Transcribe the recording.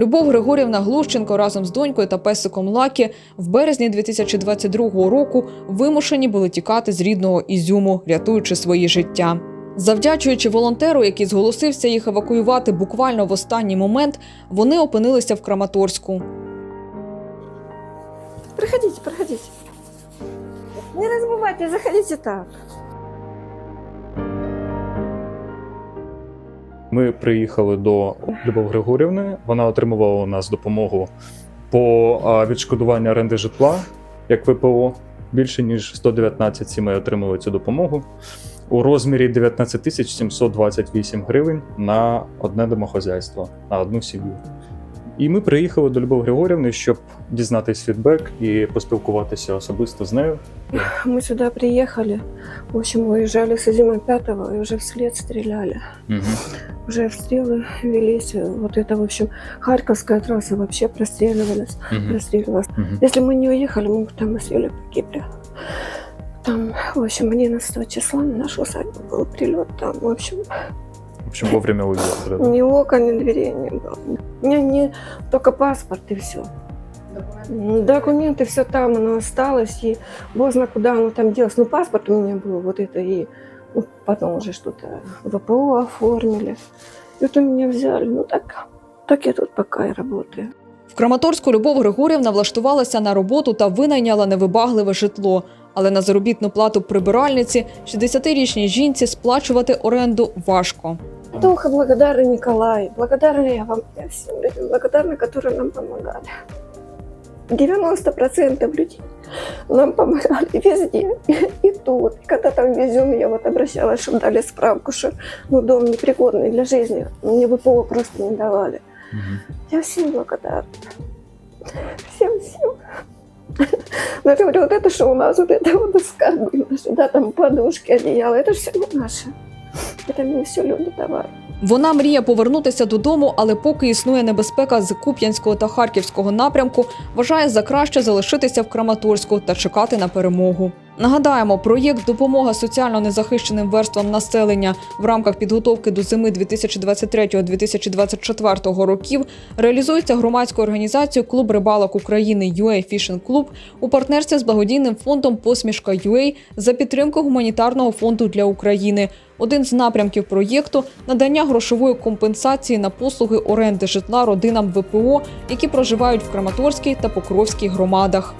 Любов Григорівна Глущенко разом з донькою та песиком Лакі в березні 2022 року вимушені були тікати з рідного Ізюму, рятуючи свої життя. Завдячуючи волонтеру, який зголосився їх евакуювати буквально в останній момент, вони опинилися в Краматорську. Проходите, проходите. Не размывайте, заходите так. Ми приїхали до Любов Григорівни. Вона отримувала у нас допомогу по відшкодуванню оренди житла як ВПО. Більше ніж 119 сімей отримали цю допомогу у розмірі 19 тисяч 728 гривень на одне домохозяйство, на одну сім'ю. І ми приїхали до Любов Григорівни, щоб дізнатись фідбек і поспілкуватися особисто з нею. Мы сюда приехали. В общем, уезжали с Изюма 5 и уже вслед стреляли. Угу. Уже обстрелы велись. Вот это, в общем, Харьковская трасса вообще простреливалась. простреливалась. Если мы не уехали, мы бы там и съели погибли. Там, в общем, 11 числа на нашу усадьбу был прилет. Там, в общем, В общем, вовремя уїхали. да? ни окон, ни дверей не было. У меня не только паспорт и все. Документы, все там, оно осталось, и бог знает, куда оно там делось. Ну, паспорт у меня был, вот это, и ну, потом уже что-то ВПО оформили. И вот у меня взяли, ну так, так я тут пока и работаю. В Краматорську Любов Григорівна влаштувалася на роботу та винайняла невибагливе житло. Але на заробітну плату прибиральниці 60-річній жінці сплачувати оренду важко. Духа благодарна Николай, благодарна я вам я всем людям, благодарна, которые нам помогали. 90% людей нам помогали везде, и тут. И когда там в Изюме я вот обращалась, чтобы дали справку, что ну, дом непригодный для жизни, мне ВПО просто не давали. Мгм. Я всем благодарна. Всем, всем. Но я говорю, вот это что у нас, вот это вот доска да, там подушки, одеяло, это все не наше. Это мне люди давали. Вона мріє повернутися додому, але поки існує небезпека з Куп'янського та Харківського напрямку, вважає за краще залишитися в Краматорську та чекати на перемогу. Нагадаємо, проєкт допомога соціально незахищеним верствам населення в рамках підготовки до зими 2023-2024 років реалізується громадською організацією Клуб рибалок України UA Fishing Club у партнерстві з благодійним фондом Посмішка UA за підтримку гуманітарного фонду для України. Один з напрямків проєкту надання грошової компенсації на послуги оренди житла родинам ВПО, які проживають в Краматорській та Покровській громадах.